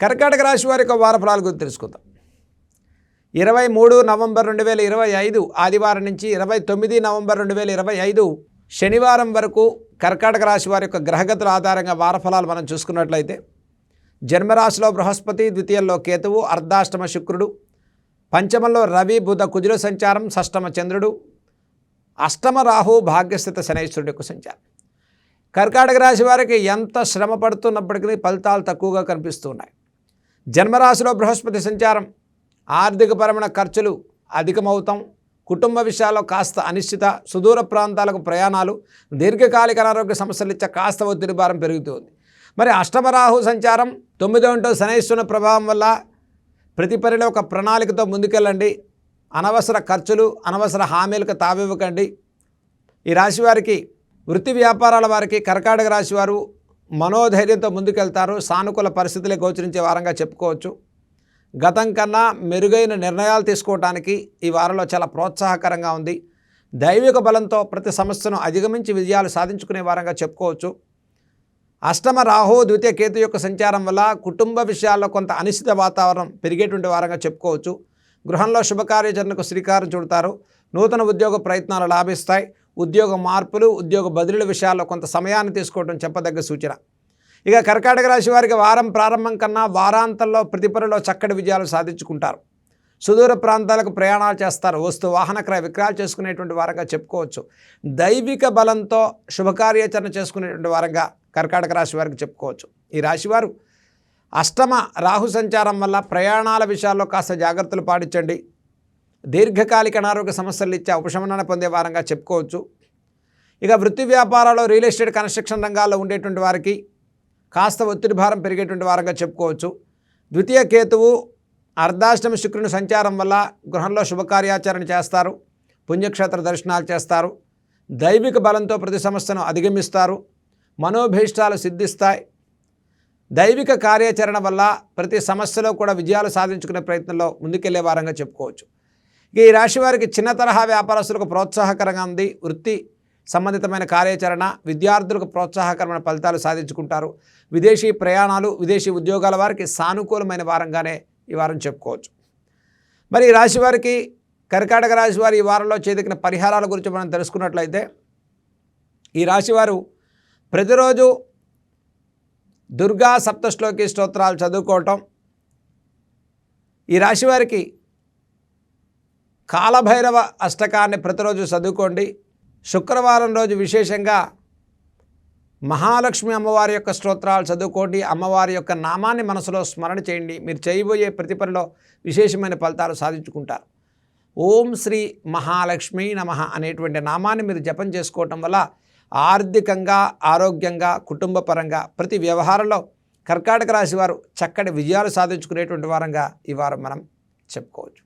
కర్కాటక రాశి వారి యొక్క వారఫలాలు గురించి తెలుసుకుందాం. ఇరవై మూడు నవంబర్ రెండు వేల ఇరవై ఐదు ఆదివారం నుంచి ఇరవై తొమ్మిది నవంబర్ రెండు వేల ఇరవై ఐదు శనివారం వరకు కర్కాటక రాశి వారి యొక్క గ్రహగతుల ఆధారంగా వారఫలాలు మనం చూసుకున్నట్లయితే జన్మరాశిలో బృహస్పతి ద్వితీయంలో కేతువు అర్ధాష్టమ శుక్రుడు పంచమంలో రవి బుధ కుజుల సంచారం షష్టమ చంద్రుడు అష్టమ రాహు భాగ్యస్థిత శనైశ్వరుడు యొక్క సంచారం. కర్కాటక రాశి వారికి ఎంత శ్రమ పడుతున్నప్పటికీ ఫలితాలు తక్కువగా కనిపిస్తున్నాయి జన్మరాశిలో బృహస్పతి సంచారం ఆర్థికపరమైన ఖర్చులు అధికమవుతాం. కుటుంబ విషయాల్లో కాస్త అనిశ్చిత సుదూర ప్రాంతాలకు ప్రయాణాలు దీర్ఘకాలిక అనారోగ్య సమస్యలు ఇచ్చే కాస్త ఒత్తిడి భారం పెరుగుతుంది. మరి అష్టమరాహు సంచారం తొమ్మిదో ఇంటో శనైశ్వర ప్రభావం వల్ల ప్రతి పనిలో ఒక ప్రణాళికతో ముందుకెళ్ళండి. అనవసర ఖర్చులు అనవసర హామీలకు తావివ్వకండి. ఈ రాశివారికి వృత్తి వ్యాపారాల వారికి కర్కాటక రాశివారు మనోధైర్యంతో ముందుకెళ్తారు సానుకూల పరిస్థితులే గోచరించే వారంగా చెప్పుకోవచ్చు. గతం కన్నా మెరుగైన నిర్ణయాలు తీసుకోవడానికి ఈ వారంలో చాలా ప్రోత్సాహకరంగా ఉంది. దైవిక బలంతో ప్రతి సమస్యను అధిగమించి విజయాలు సాధించుకునే వారంగా చెప్పుకోవచ్చు. అష్టమ రాహు ద్వితీయ కేతు యొక్క సంచారం వల్ల కుటుంబ విషయాల్లో కొంత అనిశ్చిత వాతావరణం పెరిగేటువంటి వారంగా చెప్పుకోవచ్చు. గృహంలో శుభకార్యాచరణకు శ్రీకారం చుడతారు. నూతన ఉద్యోగ ప్రయత్నాలు లాభిస్తాయి. ఉద్యోగ మార్పులు ఉద్యోగ బదిలీల విషయాల్లో కొంత సమయాన్ని తీసుకోవడం చెప్పదగ్గ సూచన. ఇక కర్కాటక రాశి వారికి వారం ప్రారంభం కన్నా వారాంతంలో ప్రతిపరలో చక్కటి విజయాలు సాధించుకుంటారు. సుదూర ప్రాంతాలకు ప్రయాణాలు చేస్తారు. వస్తు వాహన క్రయ విక్రయాలు చేసుకునేటువంటి వారంగా చెప్పుకోవచ్చు. దైవిక బలంతో శుభకార్యాచరణ చేసుకునేటువంటి వారంగా కర్కాటక రాశి వారికి చెప్పుకోవచ్చు. ఈ రాశివారు అష్టమ రాహు సంచారం వల్ల ప్రయాణాల విషయాల్లో కాస్త జాగ్రత్తలు పాటించండి. దీర్ఘకాలిక అనారోగ్య సమస్యలు ఇచ్చే ఉపశమనాన్ని పొందే వారంగా చెప్పుకోవచ్చు. ఇక వృత్తి వ్యాపారాలు రియల్ ఎస్టేట్ కన్స్ట్రక్షన్ రంగాల్లో ఉండేటువంటి వారికి కాస్త ఒత్తిడి భారం పెరిగేటువంటి వారంగా చెప్పుకోవచ్చు. ద్వితీయ కేతువు అర్ధాష్టమ శుక్రుని సంచారం వల్ల గృహంలో శుభకార్యాచరణ చేస్తారు. పుణ్యక్షేత్ర దర్శనాలు చేస్తారు. దైవిక బలంతో ప్రతి సమస్యను అధిగమిస్తారు. మనోభీష్టాలు సిద్ధిస్తాయి. దైవిక కార్యాచరణ వల్ల ప్రతి సమస్యలో కూడా విజయాలు సాధించుకునే ప్రయత్నంలో ముందుకెళ్ళే వారంగా చెప్పుకోవచ్చు. ఈ రాశి వారికి చిన్న తరహా వ్యాపారస్తులకు ప్రోత్సాహకరంగా ఉంది. వృత్తి సంబంధితమైన కార్యాచరణ విద్యార్థులకు ప్రోత్సాహకరమైన ఫలితాలు సాధించుకుంటారు. విదేశీ ప్రయాణాలు విదేశీ ఉద్యోగాల వారికి సానుకూలమైన వారంగానే ఈ వారం చెప్పుకోవచ్చు. మరి ఈ రాశి వారికి కర్కాటక రాశి వారి ఈ వారంలో చేదికిన పరిహారాల గురించి మనం తెలుసుకున్నట్లయితే ఈ రాశివారు ప్రతిరోజు దుర్గా సప్తశ్లోకి స్తోత్రాలు చదువుకోవటం ఈ రాశివారికి కాలభైరవ అష్టకాన్ని ప్రతిరోజు చదువుకోండి. శుక్రవారం రోజు విశేషంగా మహాలక్ష్మి అమ్మవారి యొక్క స్తోత్రాలు చదువుకోండి. అమ్మవారి యొక్క నామాన్ని మనసులో స్మరణ చేయండి. మీరు చేయబోయే ప్రతి పనిలో విశేషమైన ఫలితాలు సాధించుకుంటారు. ఓం శ్రీ మహాలక్ష్మి నమ అనేటువంటి నామాన్ని మీరు జపం చేసుకోవటం వల్ల ఆర్థికంగా ఆరోగ్యంగా కుటుంబపరంగా ప్రతి వ్యవహారంలో కర్కాటక రాశి వారు చక్కటి విజయాలు సాధించుకునేటువంటి వారంగా ఈ వారం మనం చెప్పుకోవచ్చు.